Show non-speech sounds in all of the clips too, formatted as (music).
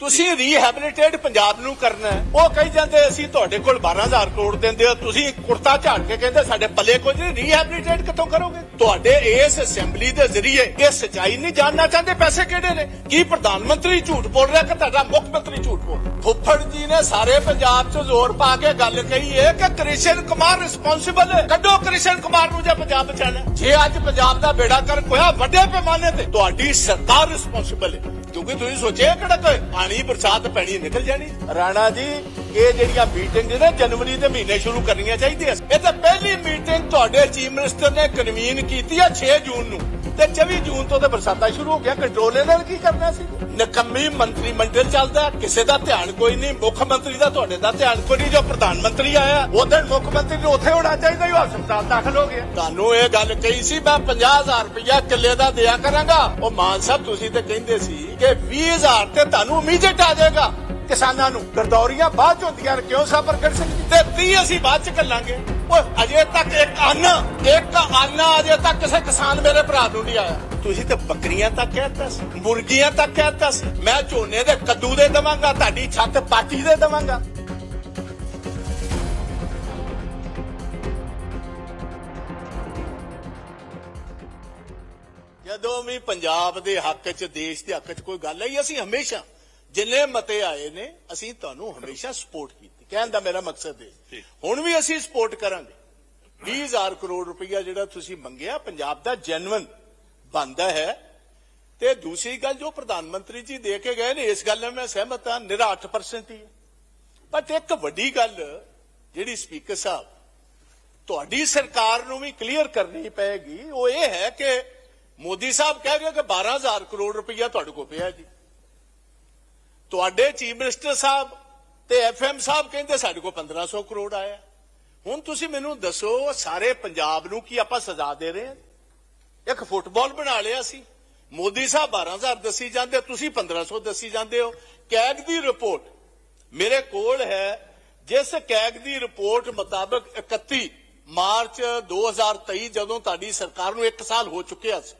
ਤੁਸੀਂ ਰੀਹੈਬਿਲਿਟੇਟ ਪੰਜਾਬ ਨੂੰ ਕਰਨਾ ਉਹ ਕਹੀ ਜਾਂਦੇ, ਅਸੀਂ ਤੁਹਾਡੇ ਕੋਲ 12000 ਕਰੋੜ ਦਿੰਦੇ ਹੋ, ਤੁਸੀਂ ਕੁਰਤਾ ਝਾੜ ਕੇ ਕਹਿੰਦੇ, ਸਾਡੇ ਪੱਲੇ ਕੁਝ ਨਹੀਂ ਰੀਹੈਬਿਲਿਟੇਟ ਕਿੱਥੋਂ ਕਰੋਗੇ? ਤੁਹਾਡੇ ਇਸ ਅਸੈਂਬਲੀ ਦੇ ਜ਼ਰੀਏ ਇਹ ਸਚਾਈ ਨਹੀਂ ਜਾਣਨਾ ਚਾਹੁੰਦੇ, ਪੈਸੇ ਕਿਹੜੇ ਨੇ? ਕੀ ਪ੍ਰਧਾਨ ਮੰਤਰੀ ਝੂਠ ਬੋਲ ਰਿਹਾ ਕਿ ਤੁਹਾਡਾ ਮੁੱਖ ਮੰਤਰੀ ਝੂਠ ਬੋਲ ਫੁੱਫੜ ਜੀ ਨੇ ਸਾਰੇ ਪੰਜਾਬ 'ਚ ਜ਼ੋਰ ਪਾ ਕੇ ਗੱਲ ਕਹੀ ਹੈ ਕਿ ਕ੍ਰਿਸ਼ਨ ਕੁਮਾਰ ਰਿਸਪੌਂਸਿਬਲ ਹੈ। ਕੱਢੋ ਕ੍ਰਿਸ਼ਨ ਕੁਮਾਰ ਨੂੰ ਜੇ ਪੰਜਾਬ ਬਚਾਣਾ ਜੇ ਅੱਜ ਪੰਜਾਬ ਦਾ ਬੇੜਾ ਕਰ ਹੋਇਆ, ਵੱਡੇ ਪੈਮਾਨੇ ਤੇ ਤੁਹਾਡੀ ਸਰਕਾਰ ਰਿਸਪੌਂਸਿਬਲ ਹੈ। ਕਿਉਂਕਿ ਤੁਸੀਂ ਸੋਚਿਆ ਕਿਹੜਾ ਕੋਈ ਪਾਣੀ, ਬਰਸਾਤ ਪੈਣੀ, ਨਿਕਲ ਜਾਣੀ। ਰਾਣਾ ਜੀ, ਇਹ ਜਿਹੜੀਆਂ ਮੀਟਿੰਗ ਨੇ ਜਨਵਰੀ ਦੇ ਮਹੀਨੇ ਸ਼ੁਰੂ ਕਰਨੀਆਂ ਚਾਹੀਦੀਆਂ। ਇਹ ਤਾਂ ਪਹਿਲੀ ਮੀਟਿੰਗ ਤੁਹਾਡੇ ਚੀਫ ਮਿਨਿਸਟਰ ਨੇ ਕਨਵੀਨ ਕੀਤੀ ਆ 6 ਜੂਨ ਨੂੰ। ਤੇ 24 ਜੂਨ ਤੋਂ ਤੇ ਬਰਸਾਤਾਂ ਸ਼ੁਰੂ ਹੋ ਗਿਆ ਕੰਟਰੋਲ ਇਹਨਾਂ ਨੇ ਕੀ ਕਰਨਾ ਸੀ? ਨਕੰਮੀ ਮੰਤਰੀ ਮੰਡਲ ਚੱਲਦਾ ਕਿਸੇ ਦਾ ਧਿਆਨ ਕੋਈ ਨਹੀਂ। ਮੁੱਖ ਮੰਤਰੀ ਦਾ ਤੁਹਾਡੇ ਦਾ ਧਿਆਨ ਕੋਈ ਨਹੀਂ। ਜੋ ਪ੍ਰਧਾਨ ਮੰਤਰੀ ਆਇਆ ਉਹਦੇ ਮੁੱਖ ਮੰਤਰੀ ਨੂੰ ਉੱਥੇ ਹੋਣਾ ਚਾਹੀਦਾ ਹੀ ਹਸਪਤਾਲ ਦਾਖਲ ਹੋ ਗਿਆ। ਤੁਹਾਨੂੰ ਇਹ ਗੱਲ ਕਹੀ ਸੀ, ਮੈਂ 50000 ਰੁਪਇਆ ਕਿੱਲੇ ਦਾ ਦਿਆ ਕਰਾਂਗਾ। ਉਹ ਮਾਨ ਸਾਹਿਬ, ਤੁਸੀਂ ਤੇ ਕਹਿੰਦੇ ਸੀ ਕਿ 20000 ਤੇ ਤੁਹਾਨੂੰ ਇਮੀਡੀਏਟ ਆ ਜਾਏਗਾ ਕਿਸਾਨਾਂ ਨੂੰ। ਗਰਦੌਰੀਆਂ ਬਾਅਦ ਚ ਹੁੰਦੀਆਂ ਨੇ। ਕਿਉਂ ਸਾਬਰ ਕਰ ਸਿੰਘ ਤੇ 30 ਅਸੀਂ ਬਾਅਦ ਚ ਕੱਲਾਂਗੇ ਓਏ ਅਜੇ ਤੱਕ ਇੱਕ ਅੰਨ ਇੱਕ ਅੰਨ ਅਜੇ ਤੱਕ ਕਿਸੇ ਕਿਸਾਨ ਮੇਰੇ ਭਰਾ ਨੂੰ ਨਹੀਂ ਆਇਆ। ਤੁਸੀਂ ਤੇ ਬੱਕਰੀਆਂ ਤੱਕ ਕਹਿਤਾ ਸੀ। ਮੁਰਗੀਆਂ ਤੱਕ ਕਹਿਤਾ ਸੀ। ਮੈਂ ਝੋਨੇ ਦੇ ਕੱਦੂ ਦੇ ਦਵਾਂਗਾ ਤੁਹਾਡੀ ਛੱਤ ਪਾਟੀ ਦੇ ਦਵਾਂਗਾ। ਜਦੋਂ ਵੀ ਪੰਜਾਬ ਦੇ ਹੱਕ 'ਚ ਦੇਸ਼ ਦੇ ਹੱਕ 'ਚ ਕੋਈ ਗੱਲ ਆਈ ਅਸੀਂ ਹਮੇਸ਼ਾ ਜਿੰਨੇ ਮਤੇ ਆਏ ਨੇ ਅਸੀਂ ਤੁਹਾਨੂੰ ਹਮੇਸ਼ਾ ਸਪੋਰਟ ਕੀਤੀ। ਕਹਿਣ ਦਾ ਮੇਰਾ ਮਕਸਦ ਹੈ। ਹੁਣ ਵੀ ਅਸੀਂ ਸਪੋਰਟ ਕਰਾਂਗੇ। 20000 ਕਰੋੜ ਰੁਪਈਆ ਜਿਹੜਾ ਤੁਸੀਂ ਮੰਗਿਆ ਪੰਜਾਬ ਦਾ ਜੈਨੂਇਨ ਬੰਦਾ ਹੈ। ਤੇ ਦੂਸਰੀ ਗੱਲ ਜੋ ਪ੍ਰਧਾਨ ਮੰਤਰੀ ਜੀ ਦੇ ਕੇ ਗਏ ਨੇ ਇਸ ਗੱਲ ਨਾਲ ਮੈਂ ਸਹਿਮਤ ਹਾਂ ਨਿਰਾ 8% ਹੀ ਹੈ। ਬਟ ਇੱਕ ਵੱਡੀ ਗੱਲ ਜਿਹੜੀ ਸਪੀਕਰ ਸਾਹਿਬ ਤੁਹਾਡੀ ਸਰਕਾਰ ਨੂੰ ਵੀ ਕਲੀਅਰ ਕਰਨੀ ਪਏਗੀ ਉਹ ਇਹ ਹੈ ਕਿ ਮੋਦੀ ਸਾਹਿਬ ਕਹਿ ਰਹੇ ਕਿ 12000 ਕਰੋੜ ਰੁਪਈਆ ਤੁਹਾਡੇ ਕੋਲ ਪਿਆ ਜੀ। ਤੁਹਾਡੇ ਚੀਫ ਮਿਨਿਸਟਰ ਸਾਹਿਬ ਤੇ ਐਫਐਮ ਸਾਹਿਬ ਕਹਿੰਦੇ ਸਾਡੇ ਕੋਲ 1500 ਕਰੋੜ ਆਇਆ। ਹੁਣ ਤੁਸੀਂ ਮੈਨੂੰ ਦੱਸੋ, ਸਾਰੇ ਪੰਜਾਬ ਨੂੰ ਕੀ ਆਪਾਂ ਸਜ਼ਾ ਦੇ ਰਹੇ ਹਾਂ? ਇੱਕ ਫੁੱਟਬਾਲ ਬਣਾ ਲਿਆ ਸੀ। ਮੋਦੀ ਸਾਹਿਬ 12000 ਦੱਸੀ ਜਾਂਦੇ, ਤੁਸੀਂ 1500 ਦੱਸੀ ਜਾਂਦੇ ਹੋ। ਕੈਗ ਦੀ ਰਿਪੋਰਟ ਮੇਰੇ ਕੋਲ ਹੈ। ਜਿਸ ਕੈਗ ਦੀ ਰਿਪੋਰਟ ਮੁਤਾਬਕ 31 ਮਾਰਚ 2023 ਜਦੋਂ ਤੁਹਾਡੀ ਸਰਕਾਰ ਨੂੰ 1 ਸਾਲ ਹੋ ਚੁੱਕਿਆ ਸੀ,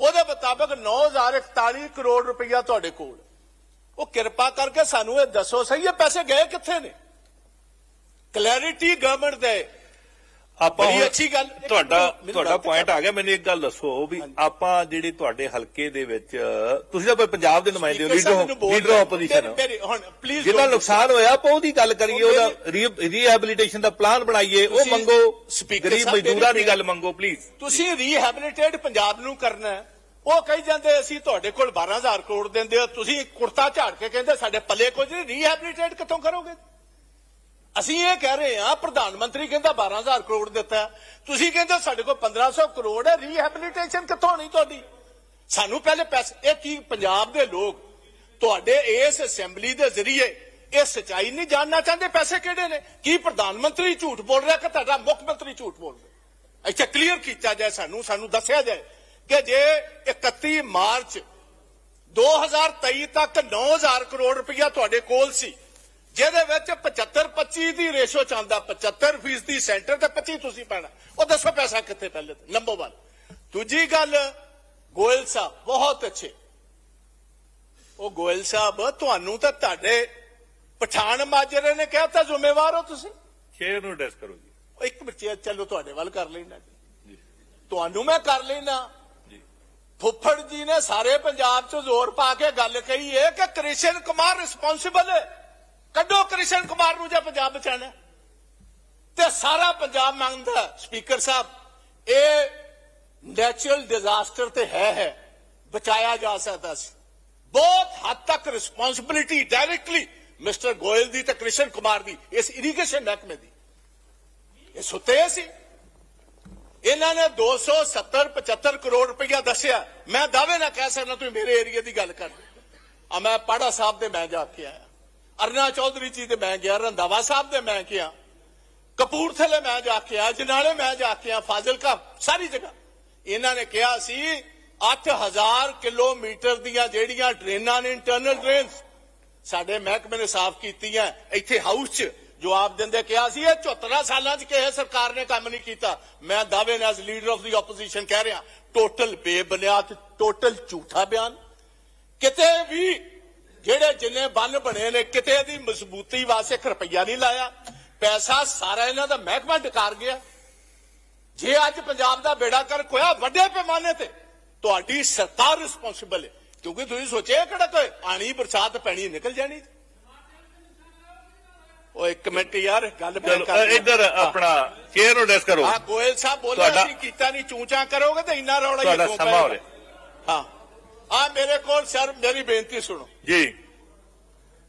ਉਹਦੇ ਮੁਤਾਬਕ 9041 ਕਰੋੜ ਰੁਪਈਆ ਤੁਹਾਡੇ ਕੋਲ। ਉਹ ਕਿਰਪਾ ਕਰਕੇ ਸਾਨੂੰ ਇਹ ਦੱਸੋ ਸਹੀ ਇਹ ਪੈਸੇ ਗਏ ਕਿੱਥੇ ਨੇ? ਕਲੈਰਿਟੀ ਗਵਰਨਮੈਂਟ ਦੇ। ਆਪਾਂ ਬੜੀ ਅੱਛੀ ਗੱਲ- ਤੁਹਾਡਾ ਤੁਹਾਡਾ ਪੁਆਇੰਟ ਆ ਗਿਆ ਮੈਨੂੰ ਇੱਕ ਗੱਲ ਦੱਸੋ ਵੀ ਆਪਾਂ ਜਿਹੜੇ ਤੁਹਾਡੇ ਹਲਕੇ ਦੇ ਵਿੱਚ ਤੁਸੀਂ ਤਾਂ ਕੋਈ ਪੰਜਾਬ ਦੇ ਨੁਮਾਇੰਦੇ ਹੋ ਲੀਡਰ ਹੋ ਲੀਡਰ ਆਪੋਜੀਸ਼ਨ ਹੋ ਮੇਰੀ ਹੁਣ ਪਲੀਜ਼ ਜਿਹਦਾ ਨੁਕਸਾਨ ਹੋਇਆ ਆਪਾਂ ਉਹਦੀ ਗੱਲ ਕਰੀਏ ਉਹ ਉਹਦਾ ਰੀਹੈਬਿਲਿਟੇਸ਼ਨ ਦਾ ਪਲਾਨ ਬਣਾਈਏ ਉਹ ਮੰਗੋ। ਗਰੀਬ ਮਜ਼ਦੂਰਾਂ ਦੀ ਗੱਲ ਮੰਗੋ ਪਲੀਜ਼ ਤੁਸੀਂ ਰੀਹੈਬਿਲਿਟੇਟ ਪੰਜਾਬ ਨੂੰ ਕਰਨਾ ਹੈ। ਉਹ ਕਹੀ ਜਾਂਦੇ, ਅਸੀਂ ਤੁਹਾਡੇ ਕੋਲ 12000 ਕਰੋੜ ਦਿੰਦੇ ਹੋ, ਤੁਸੀਂ ਕੁਰਤਾ ਝਾੜ ਕੇ ਕਹਿੰਦੇ, ਸਾਡੇ ਪੱਲੇ ਕੁਝ ਨਹੀਂ ਰੀਹੈਬਿਲਿਟੇਟ ਕਿੱਥੋਂ ਕਰੋਗੇ? ਅਸੀਂ ਇਹ ਕਹਿ ਰਹੇ ਹਾਂ, ਪ੍ਰਧਾਨ ਮੰਤਰੀ ਕਹਿੰਦਾ 12000 ਕਰੋੜ ਦਿੱਤਾ ਤੁਸੀਂ ਕਹਿੰਦੇ ਸਾਡੇ ਕੋਲ 1500 ਕਰੋੜ ਹੈ ਰੀਹੈਬਿਲਿਟੇਸ਼ਨ ਕਿੱਥੋਂ ਨਹੀਂ ਤੁਹਾਡੀ? ਸਾਨੂੰ ਪਹਿਲੇ ਪੈਸੇ, ਇਹ ਕੀ ਪੰਜਾਬ ਦੇ ਲੋਕ, ਤੁਹਾਡੇ ਇਸ ਅਸੈਂਬਲੀ ਦੇ ਜ਼ਰੀਏ ਇਹ ਸਚਾਈ ਨਹੀਂ ਜਾਣਨਾ ਚਾਹੁੰਦੇ, ਪੈਸੇ ਕਿਹੜੇ ਨੇ? ਕੀ ਪ੍ਰਧਾਨ ਮੰਤਰੀ ਝੂਠ ਬੋਲ ਰਿਹਾ ਕਿ ਤੁਹਾਡਾ ਮੁੱਖ ਮੰਤਰੀ ਝੂਠ ਬੋਲ ਰਿਹਾ? ਇੱਥੇ ਕਲੀਅਰ ਕੀਤਾ ਜਾਏ ਸਾਨੂੰ ਸਾਨੂੰ ਦੱਸਿਆ ਜਾਏ। ਕਿ ਜੇ 31 ਮਾਰਚ 2023 ਤੱਕ 9000 ਕਰੋੜ ਰੁਪਇਆ ਤੁਹਾਡੇ ਕੋਲ ਸੀ ਜਿਹਦੇ ਵਿੱਚ 75 25 ਦੀ ਰੇਸ਼ੋ ਚਾਹੁੰਦਾ 75 ਫੀਸਦੀ ਸੈਂਟਰ ਤੇ 25 ਤੁਸੀਂ ਪੈਣਾ। ਉਹ ਦੱਸੋ ਪੈਸਾ ਕਿੱਥੇ ਪਹਿਲੇ ਨੰਬਰ 1 ਦੂਜੀ ਗੱਲ ਗੋਇਲ ਸਾਹਿਬ ਬਹੁਤ ਅੱਛੇ। ਉਹ ਗੋਇਲ ਸਾਹਿਬ ਤੁਹਾਨੂੰ ਤਾਂ ਤੁਹਾਡੇ ਪਠਾਨ ਮਾਜਰੇ ਨੇ ਕਿਹਾ ਤਾਂ ਜ਼ਿੰਮੇਵਾਰ ਹੋ ਤੁਸੀਂ। ਸ਼ੇਅਰ ਨੂੰ ਐਡਰੈਸ ਕਰੋ ਜੀ। ਇੱਕ ਮਿੰਟ ਚਲੋ ਤੁਹਾਡੇ ਵੱਲ ਕਰ ਲੈਣਾ ਜੀ। ਤੁਹਾਨੂੰ ਮੈਂ ਕਰ ਲੈਣਾ ਫੁੱਫੜ ਜੀ ਨੇ ਸਾਰੇ ਪੰਜਾਬ 'ਚ ਜ਼ੋਰ ਪਾ ਕੇ ਗੱਲ ਕਹੀ ਏ ਕਿ ਕ੍ਰਿਸ਼ਨ ਕੁਮਾਰ ਰਿਸਪੌਂਸਿਬਲ ਹੈ ਕੱਢੋ ਕ੍ਰਿਸ਼ਨ ਕੁਮਾਰ ਨੂੰ ਜੇ ਪੰਜਾਬ ਬਚਾਣਾ। ਤੇ ਸਾਰਾ ਪੰਜਾਬ ਮੰਗਦਾ ਸਪੀਕਰ ਸਾਹਿਬ, ਇਹ ਨੈਚੁਰਲ ਡਿਜ਼ਾਸਟਰ ਤੇ ਹੈ ਹੈ। ਬਚਾਇਆ ਜਾ ਸਕਦਾ ਸੀ। ਬਹੁਤ ਹੱਦ ਤੱਕ ਰਿਸਪੌਂਸਿਬਿਲਿਟੀ ਡਾਇਰੈਕਟਲੀ ਮਿਸਟਰ ਗੋਇਲ ਦੀ ਤੇ ਕ੍ਰਿਸ਼ਨ ਕੁਮਾਰ ਦੀ ਇਸ ਇਰੀਗੇਸ਼ਨ ਮਹਿਕਮੇ ਦੀ। ਇਹ ਸੁੱਤੇ ਸੀ। ਇਹਨਾਂ ਨੇ 270 75 ਕਰੋੜ ਰੁਪਇਆ ਦੱਸਿਆ। ਮੈਂ ਦਾਅਵੇ ਨਾਲ ਕਹਿ ਸਕਦਾ ਤੁਸੀਂ ਮੇਰੇ ਏਰੀਆ ਦੀ ਗੱਲ ਕਰ ਆ ਮੈਂ ਪਾੜਾ ਸਾਹਿਬ ਦੇ ਮੈਂ ਜਾ ਕੇ ਆਇਆ। ਅਰਨਾ ਚੌਧਰੀ ਜੀ ਦੇ ਮੈਂ ਗਿਆ, ਰੰਧਾਵਾ ਸਾਹਿਬ ਦੇ ਮੈਂ ਗਿਆ। ਕਪੂਰਥਲੇ ਮੈਂ ਜਾ ਕੇ ਆਇਆ, ਜਨਾਲੇ ਮੈਂ ਜਾ ਕੇ ਆਇਆ, ਫਾਜ਼ਿਲਕਾ, ਸਾਰੀ ਜਗ੍ਹਾ। ਇਹਨਾਂ ਨੇ ਕਿਹਾ ਸੀ 8000 ਕਿਲੋਮੀਟਰ ਦੀਆਂ ਜਿਹੜੀਆਂ ਡਰੇਨਾਂ ਨੇ ਇੰਟਰਨਲ ਡਰੇਨਸ ਸਾਡੇ ਮਹਿਕਮੇ ਨੇ ਸਾਫ਼ ਕੀਤੀਆਂ, ਇੱਥੇ ਹਾਊਸ 'ਚ ਜਵਾਬ ਦਿੰਦੇ ਕਿਹਾ ਸੀ, ਇਹ 74 ਸਾਲਾਂ 'ਚ ਕਿਸੇ ਸਰਕਾਰ ਨੇ ਕੰਮ ਨਹੀਂ ਕੀਤਾ। ਮੈਂ ਦਾਅਵੇ ਨਾਲ as leader of the opposition ਕਹਿ ਰਿਹਾ ਟੋਟਲ ਬੇਬੁਨਿਆਦ ਟੋਟਲ ਝੂਠਾ ਬਿਆਨ। ਕਿਤੇ ਵੀ ਜਿਹੜੇ ਜਿੰਨੇ ਬੰਨ ਬਣੇ ਨੇ, ਕਿਤੇ ਦੀ ਮਜ਼ਬੂਤੀ ਵਾਸਤੇ ਰੁਪਈਆ ਨਹੀਂ ਲਾਇਆ। ਪੈਸਾ ਸਾਰਾ ਇਹਨਾਂ ਦਾ ਮਹਿਕਮਾ ਡਕਾਰ ਗਿਆ। ਜੇ ਅੱਜ ਪੰਜਾਬ ਦਾ ਬੇੜਾ ਕਰ ਕੋਇਆ ਵੱਡੇ ਪੈਮਾਨੇ ਤੇ, ਤੁਹਾਡੀ ਸਰਕਾਰ ਰਿਸਪੌਂਸਿਬਲ ਹੈ। ਕਿਉਂਕਿ ਤੁਸੀਂ ਸੋਚਿਆ ਕਿਹੜਾ ਕੋਈ ਆਣੀ ਬਰਸਾਤ ਪੈਣੀ ਨਿਕਲ ਜਾਣੀ। ਉਹ ਇੱਕ ਮਿੰਟ ਯਾਰ ਗੱਲ ਮੈਂ ਕਰ ਇੱਧਰ ਆਪਣਾ ਚੇਅਰ ਨੂੰ ਡੈਸ ਕਰੋ। ਆ ਗੋਇਲ ਸਾਹਿਬ ਬੋਲਿਆ ਤੁਹਾਡਾ- ਸੀ ਕੀਤਾ ਨਹੀਂ ਚੂਚਾ ਕਰੋਗੇ ਤੇ ਇੰਨਾ ਰੌਲਾ ਹੀ ਕਿਉਂ ਸਮਾਂ ਹੋ? ਰਿਹਾ। ਹਾਂ। ਆ ਮੇਰੇ ਕੋਲ ਸਰ ਮੇਰੀ ਬੇਨਤੀ ਸੁਣੋ। ਜੀ।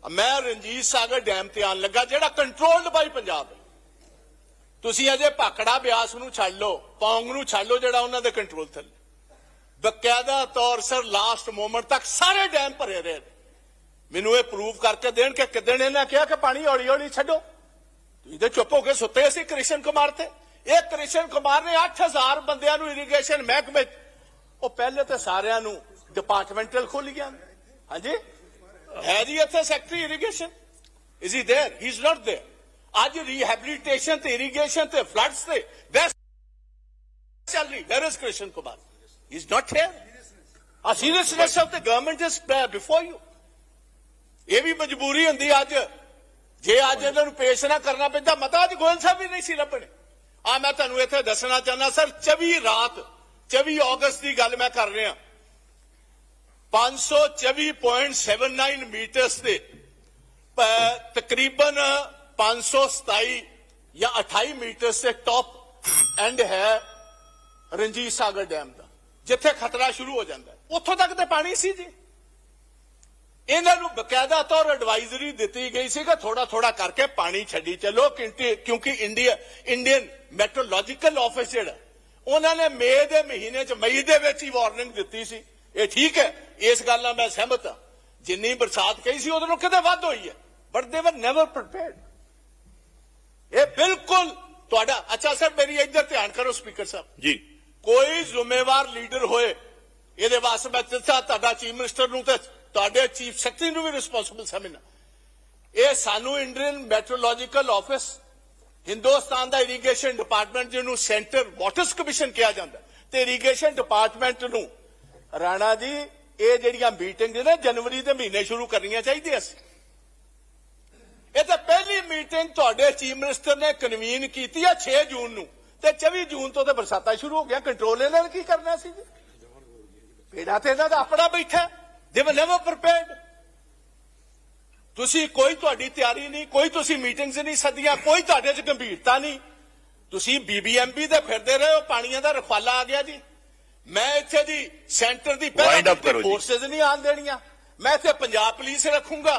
ਮੈਂ ਰਣਜੀਤ ਸਾਗਰ ਡੈਮ ਤੇ ਆਣ ਲੱਗਾ ਜਿਹੜਾ ਕੰਟਰੋਲਡ ਬਾਈ ਪੰਜਾਬ ਹੈ। ਤੁਸੀਂ ਅਜੇ ਭਾਖੜਾ ਬਿਆਸ ਨੂੰ ਛੱਡ ਲਓ ਪੌਂਗ ਨੂੰ ਛੱਡ ਲਓ ਜਿਹੜਾ ਉਹਨਾਂ ਦੇ ਕੰਟਰੋਲ ਥੱਲੇ। ਬਕਾਇਦਾ ਤੌਰ ਸਰ ਲਾਸਟ ਮੂਮੈਂਟ ਤੱਕ ਸਾਰੇ ਡੈਮ ਭਰੇ ਰਹੇ। ਮੈਨੂੰ ਇਹ ਪ੍ਰੂਵ ਕਰਕੇ ਦੇਣ ਕਿ ਕਿਦਣ ਇਹਨਾਂ ਕਿਹਾ ਕਿ ਪਾਣੀ ਹੌਲੀ ਹੌਲੀ ਛੱਡੋ ਤੁਸੀਂ ਤੇ ਚੁੱਪ ਹੋ ਕੇ ਸੁੱਤੇ ਸੀ ਕ੍ਰਿਸ਼ਨ ਕੁਮਾਰ ਤੇ ਇਹ ਕ੍ਰਿਸ਼ਨ ਕੁਮਾਰ ਨੇ 8000 ਬੰਦਿਆਂ ਨੂੰ ਇਰੀਗੇਸ਼ਨ ਮਹਿਕਮੇ 'ਚ- ਉਹ ਪਹਿਲੇ ਤੇ ਸਾਰਿਆਂ ਨੂੰ ਡਿਪਾਰਟਮੈਂਟਲ ਖੋਲ ਗਿਆ ਹਾਂਜੀ ਹੈ ਜੀ ਇੱਥੇ secretary irrigation is he there he is not there ਅੱਜ ਰੀਹੈਬਿਲਿਟੇਸ਼ਨ ਤੇ ਇਰੀਗੇਸ਼ਨ ਤੇ ਫਲੱਡਸ ਤੇ ਬੈਸਟ ਚੱਲ ਰਹੀ where is Krishan Kumar he is not here a seriousness of the government is before you ਇਹ ਵੀ ਮਜਬੂਰੀ ਹੁੰਦੀ ਅੱਜ। ਜੇ ਅੱਜ ਇਹਨਾਂ ਨੂੰ ਪੇਸ਼ ਨਾ ਕਰਨਾ ਪੈਂਦਾ, ਮਤਾ ਅੱਜ ਗੋਇਲ ਸਾਹਿਬ ਵੀ ਨਹੀਂ ਸੀ ਲੱਭਣੇ। ਆ ਮੈਂ ਤੁਹਾਨੂੰ ਇੱਥੇ ਦੱਸਣਾ ਚਾਹੁੰਦਾ, ਸਰ 24 ਰਾਤ 24 ਅਗਸਤ ਦੀ ਗੱਲ ਮੈਂ ਕਰ ਰਿਹਾ। 524.79 ਮੀਟਰਸ ਤੇ, ਪ- ਤਕਰੀਬਨ 527 ਜਾਂ 28 ਮੀਟਰਸ ਤੇ ਟੌਪ ਐਂਡ ਹੈ ਰਣਜੀਤ ਸਾਗਰ ਡੈਮ ਦਾ, ਜਿੱਥੇ ਖਤਰਾ ਸ਼ੁਰੂ ਹੋ ਜਾਂਦਾ। ਉੱਥੋਂ ਤੱਕ ਤੇ ਪਾਣੀ ਸੀ ਜੀ। ਇਹਨਾਂ ਨੂੰ ਬਕਾਇਦਾ ਤੌਰ ਐਡਵਾਈਜ਼ਰੀ ਦਿੱਤੀ ਗਈ ਸੀ ਕਿ ਥੋੜਾ ਥੋੜਾ ਕਰਕੇ ਪਾਣੀ ਛੱਡੀ ਚੱਲੋ ਕਿਉਂਕਿ ਇੰਡੀਆ ਇੰਡੀਅਨ ਮੈਟਰੋਲੋਜੀਕਲ ਆਫਿਸ ਜਿਹੜਾ ਉਹਨਾਂ ਨੇ ਮਈ ਦੇ ਮਹੀਨੇ ਚ ਮਈ ਦੇ ਵਿੱਚ ਹੀ ਵਾਰਨਿੰਗ ਦਿੱਤੀ ਸੀ। ਇਹ ਠੀਕ ਹੈ ਇਸ ਗੱਲ ਨਾਲ ਮੈਂ ਸਹਿਮਤ ਹਾਂ। ਜਿੰਨੀ ਬਰਸਾਤ ਕਹੀ ਸੀ ਉਹਦੇ ਨੂੰ ਕਿਤੇ ਵੱਧ ਹੋਈ ਹੈ ਬਟ ਦੇ ਵਰ ਨੈਵਰ ਪ੍ਰੀਪੇਅਰਡ ਇਹ ਬਿਲਕੁਲ ਤੁਹਾਡਾ ਅੱਛਾ ਸਰ ਮੇਰੀ ਇੱਧਰ ਧਿਆਨ ਕਰੋ ਸਪੀਕਰ ਸਾਹਿਬ। ਜੀ। ਕੋਈ ਜ਼ਿੰਮੇਵਾਰ ਲੀਡਰ ਹੋਏ ਇਹਦੇ ਵਾਸਤੇ ਮੈਂ ਤੁਹਾਡਾ ਚੀਫ ਮਿਨਿਸਟਰ ਨੂੰ ਤੇ ਤੁਹਾਡੇ ਚੀਫ ਸੈਕਟਰੀ ਨੂੰ ਵੀ ਰਿਸਪੌਂਸਿਬਲ ਸਮਝਣਾ। ਇਹ ਸਾਨੂੰ ਇੰਡੀਅਨ ਮੈਟਰੋਲੋਜੀਕਲ ਆਫਿਸ ਹਿੰਦੁਸਤਾਨ ਦਾ ਇਰੀਗੇਸ਼ਨ ਡਿਪਾਰਟਮੈਂਟ ਜਿਹਨੂੰ ਸੈਂਟਰ ਵਾਟਰਸ ਕਮਿਸ਼ਨ ਕਿਹਾ ਜਾਂਦਾ, ਤੇ ਇਰੀਗੇਸ਼ਨ ਡਿਪਾਰਟਮੈਂਟ ਨੂੰ, ਰਾਣਾ ਜੀ, ਇਹ ਜਿਹੜੀਆਂ ਮੀਟਿੰਗ ਨੇ ਜਨਵਰੀ ਦੇ ਮਹੀਨੇ ਸ਼ੁਰੂ ਕਰਨੀਆਂ ਚਾਹੀਦੀਆਂ ਸੀ। ਇਹ ਤਾਂ ਪਹਿਲੀ ਮੀਟਿੰਗ ਤੁਹਾਡੇ ਚੀਫ ਮਿਨਿਸਟਰ ਨੇ ਕਨਵੀਨ ਕੀਤੀ ਆ 6 ਜੂਨ ਨੂੰ, ਤੇ 24 ਜੂਨ ਤੋਂ ਤੇ ਬਰਸਾਤਾਂ ਸ਼ੁਰੂ ਹੋ ਗਿਆ ਕੰਟਰੋਲ ਇਹਨਾਂ ਨੇ ਕੀ ਕਰਨਾ ਸੀ ਜੀ? ਪੇੜਾ ਤੇ ਇਹਨਾਂ ਦਾ ਆਪਣਾ ਬੈਠਾ। ਦੇ ਵਰ ਨੈਵਰ ਪ੍ਰੀਪੇਅਰਡ ਤੁਸੀਂ ਕੋਈ ਤੁਹਾਡੀ ਤਿਆਰੀ ਨਹੀਂ ਕੋਈ ਤੁਸੀਂ ਮੀਟਿੰਗਸ ਨਹੀਂ ਸੱਦੀਆਂ ਕੋਈ ਤੁਹਾਡੇ 'ਚ ਗੰਭੀਰਤਾ ਨਹੀਂ। ਤੁਸੀਂ ਬੀਬੀਐਮਬੀ ਦੇ ਫਿਰਦੇ ਰਹੇ ਹੋ ਪਾਣੀਆਂ ਦਾ ਰਖਵਾਲਾ ਆ ਗਿਆ ਜੀ। ਮੈਂ ਇੱਥੇ ਦੀ ਸੈਂਟਰ ਦੀ ਜੀ। ਫੋਰਸਸ ਨਹੀਂ ਆਣ ਦੇਣੀਆਂ। ਮੈਂ ਇੱਥੇ ਪੰਜਾਬ ਪੁਲਿਸ ਰੱਖੂੰਗਾ।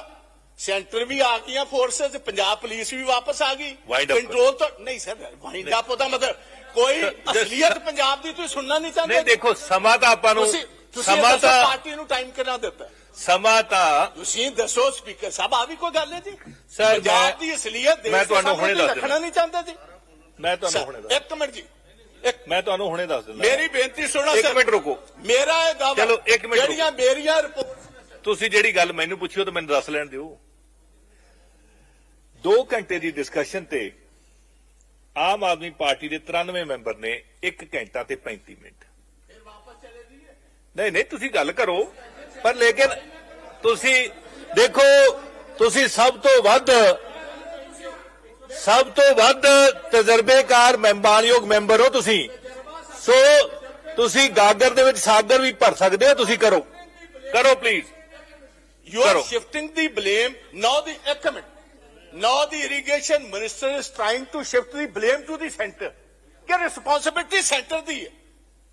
ਸੈਂਟਰ ਵੀ ਆ ਗਈਆਂ ਫੋਰਸਸ ਪੰਜਾਬ ਪੁਲਿਸ ਵੀ ਵਾਪਸ ਆ ਗਈ। ਕੰਟਰੋਲ ਤਾਂ ਨਹੀਂ ਸਰ ਵਾਈਂਡ ਅਪ ਉਹਦਾ ਮਤਲਬ ਕੋਈ (laughs) ਅਸਲੀਅਤ ਪੰਜਾਬ ਦੀ ਤੁਸੀਂ ਸੁਣਨਾ ਨਹੀਂ ਚਾਹੁੰਦੇ। ਨਹੀਂ ਦੇਖੋ ਸਮਾਂ ਤਾਂ ਆਪਾਂ ਨੂੰ ਤੁਸੀਂ ਸਮਾਂ ਤਾਂ ਪਾਰਟੀ ਨੂੰ ਟਾਈਮ ਕਿੰਨਾ ਦਿੱਤਾ? ਸਮਾਂ ਤਾਂ ਤੁਸੀਂ ਦੱਸੋ ਸਪੀਕਰ ਸਾਹਿਬ ਆ ਵੀ ਕੋਈ ਗੱਲ ਹੈ ਜੀ? ਸਰ, ਪੰਜਾਬ ਦੀ ਅਸਲੀਅਤ ਦੇਸ਼ ਮੈਂ ਦੇ ਤੁਹਾਨੂੰ ਹੁਣੇ ਦੱਸ ਰੱਖਣਾ ਨਹੀਂ ਚਾਹੁੰਦੇ ਜੀ? ਮੈਂ ਤੁਹਾਨੂੰ ਹੁਣੇ ਦੱਸ ਇੱਕ ਮਿੰਟ ਜੀ ਇੱਕ ਮੈਂ ਤੁਹਾਨੂੰ ਹੁਣੇ ਦੱਸ ਦਿੰਦਾ। ਮੇਰੀ ਬੇਨਤੀ ਸੁਣੋ ਇੱਕ ਮਿੰਟ ਰੁਕੋ। ਮੇਰਾ ਇਹ ਦਾਵਾ ਚਲੋ, ਇੱਕ ਮਿੰਟ ਜਿਹੜੀਆਂ ਮੇਰੀਆਂ ਰਿਪੋਰਟ ਤੁਸੀਂ ਜਿਹੜੀ ਗੱਲ ਮੈਨੂੰ ਪੁੱਛੀ ਉਹ ਤਾਂ ਮੈਨੂੰ ਦੱਸ ਲੈਣ ਦਿਓ। 2 ਘੰਟੇ ਦੀ ਡਿਸਕਸ਼ਨ ਤੇ ਆਮ ਆਦਮੀ ਪਾਰਟੀ ਦੇ 93 ਮੈਂਬਰ ਨੇ 1 ਘੰਟਾ ਤੇ 35 ਮਿੰਟ। ਨਹੀਂ ਨਹੀਂ ਤੁਸੀਂ ਗੱਲ ਕਰੋ ਪਰ ਲੇਕਿਨ ਤੁਸੀਂ ਦੇਖੋ ਤੁਸੀਂ ਸਭ ਤੋਂ ਵੱਧ ਸਭ ਤੋਂ ਵੱਧ ਤਜਰਬੇਕਾਰ ਮੈਂਬਾਰਯੋਗ ਮੈਂਬਰ ਹੋ ਤੁਸੀਂ ਸੋ ਤੁਸੀਂ ਗਾਗਰ ਦੇ ਵਿੱਚ ਸਾਗਰ ਵੀ ਭਰ ਸਕਦੇ ਹੋ ਤੁਸੀਂ ਕਰੋ ਕਰੋ ਪਲੀਜ਼ are ਕਰੋ। shifting the blame. Now the ਇੱਕ minute. Now the irrigation minister is trying to shift the blame to the center. ਕਿ responsibility center ਦੀ ਹੈ.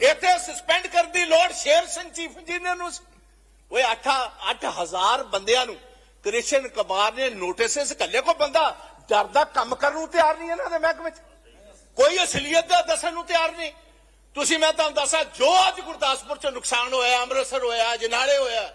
ਇੱਥੇ ਸਸਪੈਂਡ ਕਰਨ ਦੀ ਲੋੜ ਸ਼ੇਰ ਸਿੰਘ ਚੀਫ ਇੰਜੀਨੀਅਰ ਨੂੰ ਓਏ 8 8000 ਬੰਦਿਆਂ ਨੂੰ ਕ੍ਰਿਸ਼ਨ ਕੁਮਾਰ ਨੇ ਨੋਟਿਸਸ ਕੱਲੇ ਕੋ ਬੰਦਾ ਡਰਦਾ ਕੰਮ ਕਰਨ ਨੂੰ ਤਿਆਰ ਨਹੀਂ ਇਹਨਾਂ ਦੇ ਮਹਿਕਮੇ ਵਿੱਚ ਕੋਈ ਅਸਲੀਅਤ ਦਾ ਦੱਸਣ ਨੂੰ ਤਿਆਰ ਨਹੀਂ। ਤੁਸੀਂ ਮੈਂ ਤੁਹਾਨੂੰ ਦੱਸਾਂ ਜੋ ਅੱਜ ਗੁਰਦਾਸਪੁਰ ਚ ਨੁਕਸਾਨ ਹੋਇਆ ਅੰਮ੍ਰਿਤਸਰ ਹੋਇਆ ਜਨਾਲੇ ਹੋਇਆ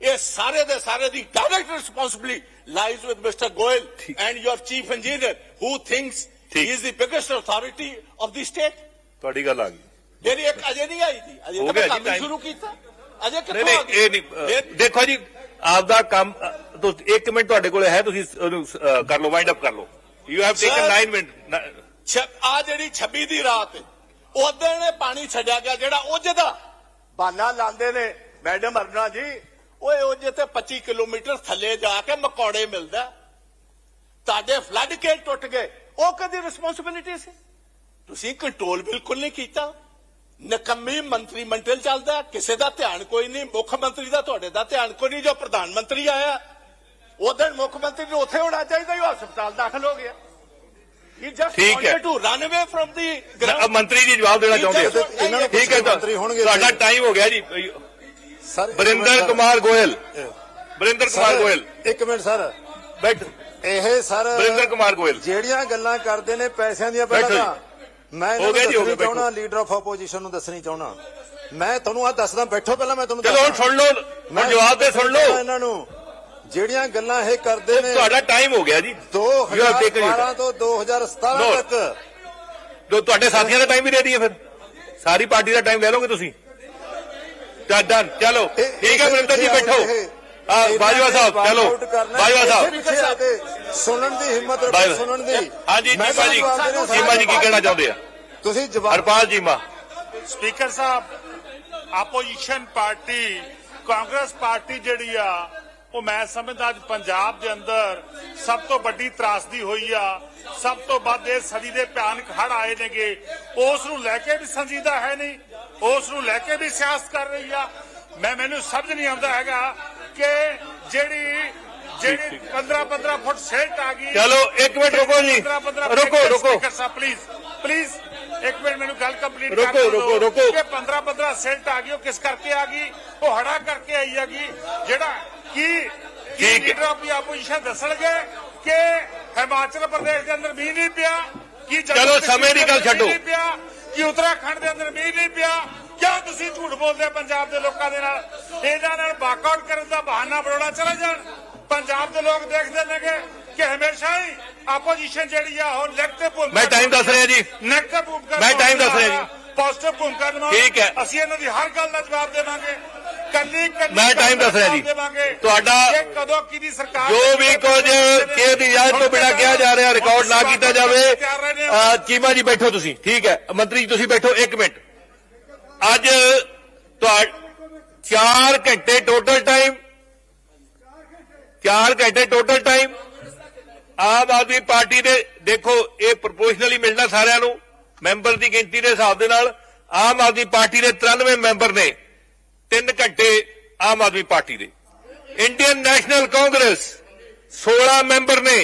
ਇਹ ਸਾਰੇ ਦੇ ਸਾਰੇ ਦੀ direct responsibility lies with mister Goyal and your chief engineer who thinks he. Is the biggest authority of the state ਤੁਹਾਡੀ ਗੱਲ ਆ ਗਈ। ਮੇਰੀ ਇੱਕ ਅਜੇ ਨਹੀਂ ਆਈ ਜੀ ਅਜੇ ਤਾਂ ਕੰਮ। ਸ਼ੁਰੂ ਕੀਤਾ। ਅਜੇ ਕਿੱਥੋਂ ਆ ਨਹੀਂ ਇਹ ਨਹੀਂ ਦੇਖੋ ਜੀ ਆਪਦਾ ਕੰਮ ਤੁਸੀਂ ਇੱਕ ਮਿੰਟ ਤੁਹਾਡੇ ਕੋਲ ਹੈ ਤੁਸੀਂ ਕਰ ਲਓ ਵਾਈਂਡ ਅਪ ਕਰ ਲਓ। You have taken Sir, 9 minute ਆ ਜਿਹੜੀ 26 ਦੀ ਰਾਤ ਉਦੋਂ ਨੇ ਪਾਣੀ ਛੱਡਿਆ ਗਿਆ ਜਿਹੜਾ ਉਹਦੇ ਦਾ ਬਾਨਾ ਲਾਉਂਦੇ ਨੇ ਮੈਡਮ ਅਰਨਾ ਜੀ ਓਏ ਉਹਦੇ ਤੇ 25 ਕਿਲੋਮੀਟਰ ਥੱਲੇ ਜਾ ਕੇ ਮਕੌੜੇ ਮਿਲਦਾ। ਤੁਹਾਡੇ ਫਲੱਡ ਗੇਟ ਟੁੱਟ ਗਏ ਉਹ ਕਦੀ ਰਿਸਪੌਂਸਿਬਿਲਿਟੀ ਸੀ? ਤੁਸੀਂ ਕੰਟਰੋਲ ਬਿਲਕੁਲ ਨਹੀਂ ਕੀਤਾ। ਨਕੰਮੀ ਮੰਤਰੀ ਮੰਡਲ ਚੱਲਦਾ ਕਿਸੇ ਦਾ ਧਿਆਨ ਕੋਈ ਨਹੀਂ ਮੁੱਖ ਮੰਤਰੀ ਦਾ ਤੁਹਾਡੇ ਦਾ ਧਿਆਨ ਕੋਈ ਨਹੀਂ ਜੋ ਪ੍ਰਧਾਨ ਮੰਤਰੀ ਆਇਆ ਉਦੋਂ ਮੁੱਖ ਮੰਤਰੀ ਨੂੰ ਉੱਥੇ ਹੋਣਾ ਚਾਹੀਦਾ ਹੀ ਹਸਪਤਾਲ ਦਾਖਲ ਹੋ ਗਿਆ। ਠੀਕ ਹੈ। wanted to run away from the a, ground. ਮੰਤਰੀ ਜੀ ਜਵਾਬ ਦੇਣਾ ਚਾਹੁੰਦੇ ਨੂੰ ਠੀਕ ਹੈ ਤਾਂ ਮੰਤਰੀ ਹੋਣਗੇ ਤੁਹਾਡਾ ਟਾਈਮ ਹੋ ਗਿਆ ਜੀ। ਸਰ ਬਰਿੰਦਰ ਕੁਮਾਰ ਗੋਇਲ। ਬਰਿੰਦਰ ਕੁਮਾਰ ਗੋਇਲ। ਇੱਕ ਮਿੰਟ ਸਰ। ਬੈਠ। ਇਹ ਸਰ ਬਰਿੰਦਰ ਕੁਮਾਰ ਗੋਇਲ। ਜਿਹੜੀਆਂ ਗੱਲਾਂ ਕਰਦੇ ਨੇ ਪੈਸਿਆਂ ਦੀਆਂ ਪਹਿਲਾਂ ਮੈਂ ਹੋ ਗਿਆ ਜੀ, ਹੋ ਗਿਆ, ਚਾਹਣਾ। ਲੀਡਰ ਆਫ ਆਪੋਜੀਸ਼ਨ ਨੂੰ ਦੱਸਣੀ ਚਾਹਣਾ ਮੈਂ ਤੁਹਾਨੂੰ ਆ ਦੱਸਦਾ ਬੈਠੋ ਪਹਿਲਾਂ ਮੈਂ ਤੁਹਾਨੂੰ ਚਲੋ ਹੁਣ। ਸੁਣ ਲਓ ਮੈਂ ਹੁਣ ਜਵਾਬ ਦੇ ਸੁਣ ਲਓ ਇਹਨਾਂ ਨੂੰ ਜਿਹੜੀਆਂ ਗੱਲਾਂ ਇਹ ਕਰਦੇ ਨੇ ਤੁਹਾਡਾ ਟਾਈਮ ਹੋ ਗਿਆ ਜੀ You have taken it. 2012 ਤੋਂ 2017 No. ਤੱਕ ਜੋ ਤੁਹਾਡੇ ਸਾਥੀਆਂ ਦਾ ਟਾਈਮ ਵੀ ਦੇ ਦਈਏ ਫਿਰ ਸਾਰੀ ਪਾਰਟੀ ਦਾ ਟਾਈਮ ਲੈ ਲਓਗੇ ਤੁਸੀਂ ਡਨ ਚਲੋ ਠੀਕ ਹੈ ਮਨਿੰਦਰ ਜੀ ਬੈਠੋ ਬਾਜਵਾ ਸਾਹਿਬ ਚਲੋ ਬਾਜਵਾ ਸਾਹਿਬ। ਸੁਣਨ ਦੀ ਹਿੰਮਤ ਰੱਖੋ ਸੁਣਨ ਦੀ। ਹਾਂਜੀ ਮੈਂ ਜੀਮਾ ਜੀ ਜੀਮਾ ਜੀ ਕੀ ਕਹਿਣਾ ਚਾਹੁੰਦੇ ਆ? ਤੁਸੀਂ ਜਵਾਬ Harpal Cheema. Speaker sahib opposition party Congress party ਜਿਹੜੀ ਆ ਉਹ ਮੈਂ ਸਮਝਦਾ ਅੱਜ ਪੰਜਾਬ ਦੇ ਅੰਦਰ ਸਭ ਤੋਂ ਵੱਡੀ ਤਰਾਸਦੀ ਹੋਈ ਆ। ਸਭ ਤੋਂ ਵੱਧ ਇਹ ਸਦੀ ਦੇ ਭਿਆਨਕ ਹੜ ਆਏ ਨੇਗੇ। ਉਸ ਨੂੰ ਲੈ ਕੇ ਵੀ ਸੰਜੀਦਾ ਹੈ ਨਹੀਂ ਉਸ ਨੂੰ ਲੈ ਕੇ ਵੀ ਸਿਆਸਤ ਕਰ ਰਹੀ ਆ। ਮੈਂ ਮੈਨੂੰ ਸਮਝ ਨਹੀਂ ਆਉਂਦਾ ਹੈਗਾ ਕਿ ਜਿਹੜੀ ਜਿਹੜੀ 15 15 ਫੁੱਟ ਸੇਲਟ ਆ ਗਈ ਚਲੋ, ਇੱਕ ਮਿੰਟ ਰੁਕੋ ਜੀ। 15 15 ਰੁਕੋ, ਰੁਕੋ। ਪਲੀਜ਼ ਪਲੀਜ਼ ਇੱਕ ਮਿੰਟ ਮੈਨੂੰ ਗੱਲ ਕੰਪਲੀਟ ਰੁਕੋ, ਕਰਨ ਦਿਓ ਰੁਕੋ, ਰੁਕੋ। ਕਿ 15 15 ਸੈਂਟ ਆ ਗਈ ਉਹ ਕਿਸ ਕਰਕੇ ਆ ਗਈ ਉਹ ਹੜਾ ਕਰਕੇ ਆਈ ਹੈਗੀ ਜਿਹੜਾ ਕੀ ਕੀ। ਲੀਡਰ ਆਫ ਆਪੋਜੀਸ਼ਨ ਦੱਸਣਗੇ ਕਿ ਹਿਮਾਚਲ ਪ੍ਰਦੇਸ਼ ਦੇ ਅੰਦਰ ਮੀਂਹ ਨਹੀਂ ਪਿਆ ਕੀ ਚਲੋ, ਸਮੇਂ ਦੀ ਗੱਲ ਛੱਡੋ। ਕੀ ਉੱਤਰਾਖੰਡ ਦੇ ਅੰਦਰ ਮੀਂਹ ਨਹੀਂ ਪਿਆ ਕਿਉਂ ਤੁਸੀਂ ਝੂਠ ਬੋਲਦੇ ਪੰਜਾਬ ਦੇ ਲੋਕਾਂ ਦੇ ਨਾਲ ਇਹਨਾਂ ਨਾਲ ਵਾਕਆਊਟ ਕਰਨ ਦਾ ਬਹਾਨਾ ਬਣਾਉਣਾ ਚਲੇ ਜਾਣ। ਪੰਜਾਬ ਦੇ ਲੋਕ ਦੇਖਦੇ ਨੇਗੇ ਕਿ ਹਮੇਸ਼ਾ ਹੀ ਆਪੋਜੀਸ਼ਨ ਜਿਹੜੀ ਆ ਉਹ ਨੈਗੇਟਿਵ ਭੂਮਿਕਾ ਮੈਂ time ਦੱਸ ਰਿਹਾ ਜੀ। ਨੈਗੇਟਿਵ ਭੂਮਿਕਾ ਮੈਂ time ਦੱਸ ਰਿਹਾ ਜੀ। ਪੋਜ਼ਿਟਿਵ ਭੂਮਿਕਾ ਨਿਭਾਓ ਠੀਕ ਹੈ। ਅਸੀਂ ਇਹਨਾਂ ਦੀ ਹਰ ਗੱਲ ਦਾ ਜਵਾਬ ਦੇਵਾਂਗੇ। ਕੱਲੀ ਕੱਲੀ ਮੈਂ ਦਾ ਦੱਸ ਰਿਹਾ ਜੀ। ਤੁਹਾਡਾ ਕਿ ਕਦੋਂ ਕਿਹਦੀ ਸਰਕਾਰ ਜੋ ਵੀ ਕੁਝ ਕਿਸੇ ਦੀ ਇਜਾਜ਼ਤ ਤੋਂ ਬਿਨਾਂ ਕਿਹਾ ਜਾ ਰਿਹਾ ਰਿਕਾਰਡ ਨਾ ਕੀਤਾ ਜਾਵੇ। ਚੀਮਾ ਜੀ ਬੈਠੋ ਤੁਸੀਂ। ਠੀਕ ਹੈ। ਮੰਤਰੀ ਜੀ ਤੁਸੀਂ ਬੈਠੋ 1 ਮਿੰਟ। ਅੱਜ ਤੁਹਾ 4 ਘੰਟੇ ਟੋਟਲ ਟਾਈਮ 4 ਘੰਟੇ total time Aam Aadmi party ਦੇ, ਦੇਖੋ, ਇਹ ਪ੍ਰਪੋਰਸ਼ਨਲੀ ਮਿਲਣਾ ਸਾਰਿਆਂ ਨੂੰ। ਮੈਂਬਰ ਦੀ ਗਿਣਤੀ ਦੇ ਹਿਸਾਬ ਦੇ ਨਾਲ ਆਮ ਆਦਮੀ ਪਾਰਟੀ ਦੇ 93 ਮੈਂਬਰ ਨੇ 3 ਘੰਟੇ ਆਮ ਆਦਮੀ ਪਾਰਟੀ ਦੇ। ਇੰਡੀਅਨ ਨੈਸ਼ਨਲ ਕਾਂਗਰਸ 16 ਮੈਂਬਰ ਨੇ